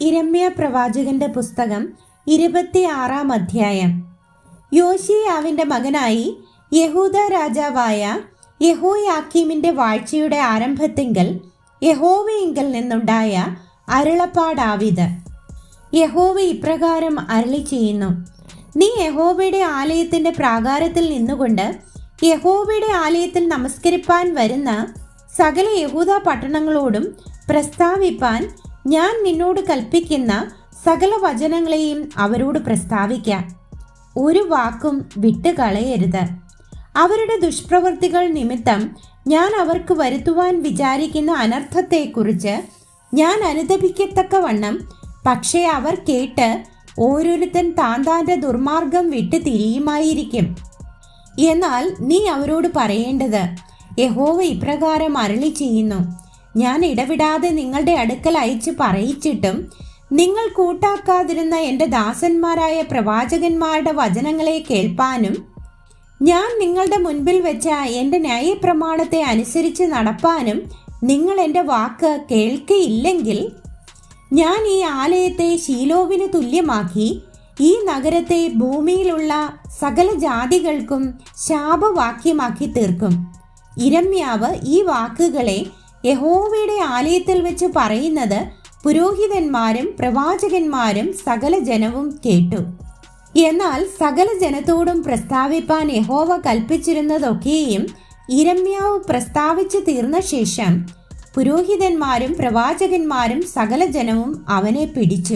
ഇരമ്യ പ്രവാചകന്റെ പുസ്തകം ഇരുപത്തിയാറാം അധ്യായം. യോശിയാവിന്റെ മകനായി യഹൂദ രാജാവായ യഹോയാക്കീമിന്റെ വാഴ്ചയുടെ ആരംഭത്തിങ്കൽ യഹോവയിങ്കൽ നിന്നുണ്ടായ അരുളപ്പാടാവിത്. യഹോവ ഇപ്രകാരം അരളി ചെയ്യുന്നു നീ യഹോവയുടെ ആലയത്തിന്റെ പ്രാകാരത്തിൽ നിന്നുകൊണ്ട് യഹോവയുടെ ആലയത്തിൽ നമസ്കരിപ്പാൻ വരുന്ന സകല യഹൂദ പട്ടണങ്ങളോടും പ്രസ്താവിപ്പാൻ ഞാൻ നിന്നോട് കൽപ്പിക്കുന്ന സകല വചനങ്ങളെയും അവരോട് പ്രസ്താവിക്കാം. ഒരു വാക്കും വിട്ടുകളയരുത് അവരുടെ ദുഷ്പ്രവൃത്തികൾ നിമിത്തം ഞാൻ അവർക്ക് വരുത്തുവാൻ വിചാരിക്കുന്ന അനർത്ഥത്തെക്കുറിച്ച് ഞാൻ അനുദപിക്കത്തക്കവണ്ണം പക്ഷേ അവർ കേട്ട് ഓരോരുത്തൻ താൻ താന്റെ ദുർമാർഗം വിട്ട് തിരിയുമായിരിക്കും. എന്നാൽ നീ അവരോട് പറയേണ്ടത് യഹോവ ഇപ്രകാരം അരളി ചെയ്യുന്നു ഞാൻ ഇടവിടാതെ നിങ്ങളുടെ അടുക്കൽ അയച്ച് പറയിച്ചിട്ടും നിങ്ങൾ കൂട്ടാക്കാതിരുന്ന എന്റെ ദാസന്മാരായ പ്രവാചകന്മാരുടെ വചനങ്ങളെ കേൾപ്പാനും ഞാൻ നിങ്ങളുടെ മുൻപിൽ വെച്ച എന്റെ ന്യായപ്രമാണത്തെ അനുസരിച്ച് നടപ്പാനും നിങ്ങൾ എന്റെ വാക്ക് കേൾക്കയില്ലെങ്കിൽ ഞാൻ ഈ ആലയത്തെ ശീലോവിന് തുല്യമാക്കി ഈ നഗരത്തെ ഭൂമിയിലുള്ള സകല ജാതികൾക്കും ശാപവാക്യമാക്കി തീർക്കും. ഇരമ്യാവ് ഈ വാക്കുകളെ യഹോവയുടെ ആലയത്തിൽ വെച്ച് പറയുന്നത് പുരോഹിതന്മാരും പ്രവാചകന്മാരും സകല ജനവും കേട്ടു. എന്നാൽ സകല ജനത്തോടും പ്രസ്താവിപ്പാൻ യഹോവ കൽപ്പിച്ചിരുന്നതൊക്കെയും ഇരമ്യാവ് പ്രസ്താവിച്ചു തീർന്ന ശേഷം പുരോഹിതന്മാരും പ്രവാചകന്മാരും സകല ജനവും അവനെ പിടിച്ചു.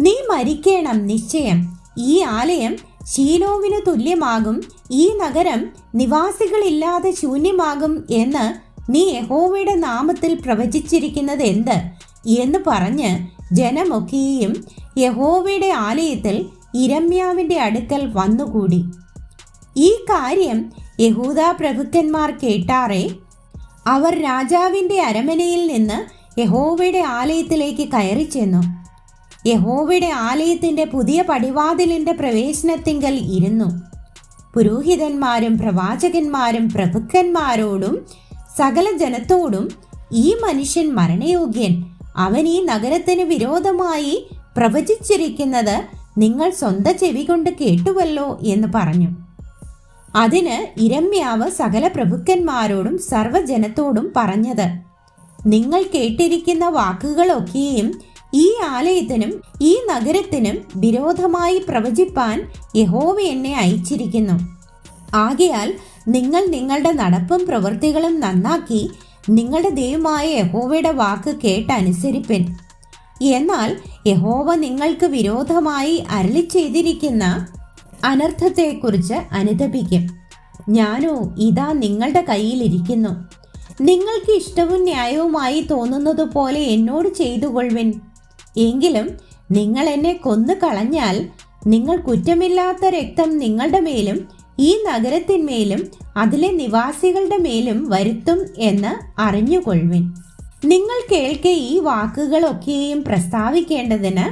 നീ മരിക്കണം നിശ്ചയം. ഈ ആലയം ശീലോവിന് തുല്യമാകും. ഈ നഗരം നിവാസികളില്ലാതെ ശൂന്യമാകും എന്ന് നീ യഹോവയുടെ നാമത്തിൽ പ്രവചിച്ചിരിക്കുന്നത് എന്ത്? എന്ന് പറഞ്ഞ് ജനമൊക്കെയും യഹോവയുടെ ആലയത്തിൽ ഇരമ്യാവിന്റെ അടുക്കൽ വന്നുകൂടി. ഈ കാര്യം യഹൂദാ പ്രഭുക്കന്മാർ കേട്ടാറേ അവർ രാജാവിന്റെ അരമനയിൽ നിന്ന് യഹോവയുടെ ആലയത്തിലേക്ക് കയറി ചെന്നു. യഹോവയുടെ ആലയത്തിന്റെ പുതിയ പടിവാതിലിന്റെ പ്രവേശനത്തിങ്കൽ ഇരുന്നു. പുരോഹിതന്മാരും പ്രവാചകന്മാരും പ്രഭുക്കന്മാരോടും സകല ജനത്തോടും ഈ മനുഷ്യൻ മരണയോഗ്യൻ. അവൻ ഈ നഗരത്തിന് വിരോധമായി പ്രവചിച്ചിരിക്കുന്നത് നിങ്ങൾ സ്വന്തം ചെവി കൊണ്ട് കേട്ടുവല്ലോ എന്ന് പറഞ്ഞു. അതിന് ഇരമ്യാവ് സകല പ്രഭുക്കന്മാരോടും സർവജനത്തോടും പറഞ്ഞത് നിങ്ങൾ കേട്ടിരിക്കുന്ന വാക്കുകളൊക്കെയും ഈ ആലയത്തിനും ഈ നഗരത്തിനും വിരോധമായി പ്രവചിപ്പാൻ യഹോവ എന്നെ അയച്ചിരിക്കുന്നു. ആകയാൽ നിങ്ങൾ നിങ്ങളുടെ നടപ്പും പ്രവൃത്തികളും നന്നാക്കി നിങ്ങളുടെ ദൈവമായ യഹോവയുടെ വാക്ക് കേട്ടനുസരിപ്പിൻ. എന്നാൽ യഹോവ നിങ്ങൾക്ക് വിരോധമായി അരളി ചെയ്തിരിക്കുന്ന അനർത്ഥത്തെക്കുറിച്ച് അനുദപിക്കും ഞാനോ ഇതാ നിങ്ങളുടെ കയ്യിലിരിക്കുന്നു. നിങ്ങൾക്ക് ഇഷ്ടവും ന്യായവുമായി തോന്നുന്നത് പോലെ എന്നോട് ചെയ്തുകൊള്ളുവിൻ. എങ്കിലും നിങ്ങൾ എന്നെ കൊന്നു കളഞ്ഞാൽ നിങ്ങൾ കുറ്റമില്ലാത്ത രക്തം നിങ്ങളുടെ മേലും ഈ നഗരത്തിന്മേലും അതിലെ നിവാസികളുടെ മേലും വരുത്തും എന്ന് അറിഞ്ഞുകൊള്ളുവിൻ. നിങ്ങൾ കേൾക്കെ ഈ വാക്കുകളൊക്കെയും പ്രസ്താവിക്കേണ്ടതിന്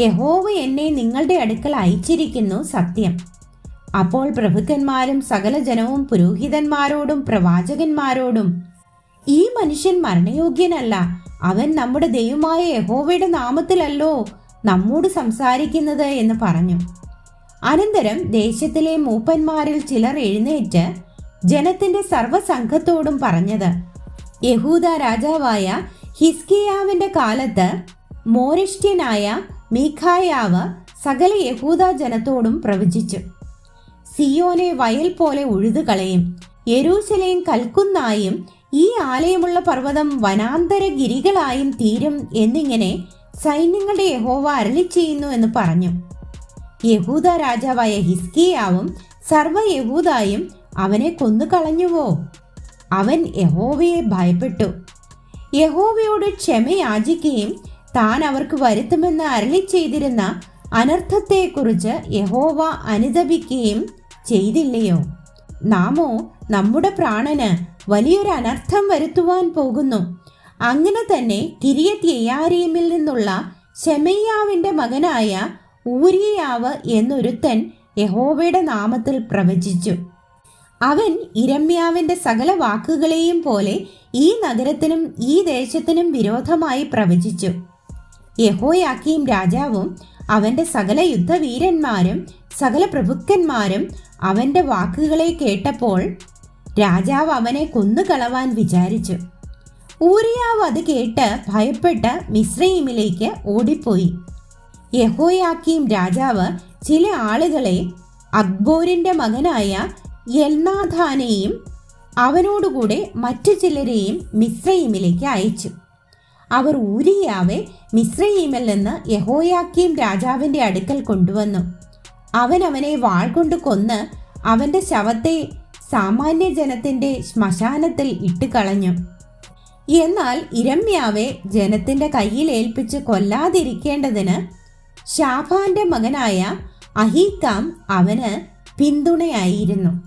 യഹോവ എന്നെ നിങ്ങളുടെ അടുക്കൽ അയച്ചിരിക്കുന്നു സത്യം. അപ്പോൾ പ്രഭുക്കന്മാരും സകല ജനവും പുരോഹിതന്മാരോടും പ്രവാചകന്മാരോടും ഈ മനുഷ്യൻ മരണയോഗ്യനല്ല. അവൻ നമ്മുടെ ദൈവമായ യഹോവയുടെ നാമത്തിലല്ലോ നമ്മോട് സംസാരിക്കുന്നത് എന്ന് പറഞ്ഞു. അനന്തരം ദേശത്തിലെ മൂപ്പന്മാരിൽ ചിലർ എഴുന്നേറ്റ് ജനത്തിന്റെ സർവസംഘത്തോടും പറഞ്ഞത് യഹൂദ രാജാവായ ഹിസ്കിയാവിന്റെ കാലത്ത് മോരിഷ്ട്യനായ മീഖായാവ് സകല യഹൂദ ജനത്തോടും പ്രവചിച്ചു. സിയോനെ വയൽ പോലെ ഉഴുതുകളയും യരൂശലയും കൽക്കുന്നായും ഈ ആലയമുള്ള പർവതം വനാന്തര ഗിരികളായും തീരും എന്നിങ്ങനെ സൈന്യങ്ങളുടെ യഹോവ അരളി ചെയ്യുന്നു എന്ന് പറഞ്ഞു. യഹൂദ രാജാവായ ഹിസ്കിയാവും സർവ യഹൂദായും അവനെ കൊന്നു കളഞ്ഞുവോ? അവൻ യഹോവയെ ഭയപ്പെട്ടു. യഹോവയോട് ക്ഷമയാചിക്കുകയും താൻ അവർക്ക് വരുത്തുമെന്ന് അരളി ചെയ്തിരുന്ന അനർത്ഥത്തെക്കുറിച്ച് യഹോവ അനുദപിക്കുകയും ചെയ്തില്ലയോ? നാമോ നമ്മുടെ പ്രാണന് വലിയൊരു അനർത്ഥം വരുത്തുവാൻ പോകുന്നു. അങ്ങനെ തന്നെ കിരിയത്ത് യയാരീമിൽ നിന്നുള്ള ശമയ്യാവിന്റെ മകനായ ഊരിയാവ് എന്നൊരുത്തൻ യഹോവയുടെ നാമത്തിൽ പ്രവചിച്ചു. അവൻ ഇരമ്യാവിന്റെ സകല വാക്കുകളെയും പോലെ ഈ നഗരത്തിനും ഈ ദേശത്തിനും വിരോധമായി പ്രവചിച്ചു. യഹോയാക്കിയും രാജാവും അവന്റെ സകല യുദ്ധവീരന്മാരും സകല പ്രഭുക്കന്മാരും അവന്റെ വാക്കുകളെ കേട്ടപ്പോൾ രാജാവ് അവനെ കൊന്നുകളവാൻ വിചാരിച്ചു. ഊരിയാവ് അത് കേട്ട് ഭയപ്പെട്ട് മിശ്രയിമിലേക്ക് ഓടിപ്പോയി. യഹോയാക്കീം രാജാവ് ചില ആളുകളെ അക്ബോറിന്റെ മകനായ യൽനാഥാനെയും അവനോടുകൂടെ മറ്റു ചിലരെയും മിശ്രയിമിലേക്ക് അയച്ചു. അവർ ഊരിയാവെ മിസ്രൈമിൽ നിന്ന് യഹോയാക്കീം രാജാവിന്റെ അടുക്കൽ കൊണ്ടുവന്നു. അവൻ അവനെ വാൾ കൊണ്ട് കൊന്ന് അവന്റെ ശവത്തെ സാമാന്യ ജനത്തിന്റെ ശ്മശാനത്തിൽ ഇട്ട് കളഞ്ഞു എന്നാൽ ഇരമ്യാവെ ജനത്തിന്റെ കയ്യിൽ ഏൽപ്പിച്ച് കൊല്ലാതിരിക്കേണ്ടതിന് ഷാഫാന്റെ മകനായ അഹീക്കാം അവന് പിന്തുണയായിരുന്നു.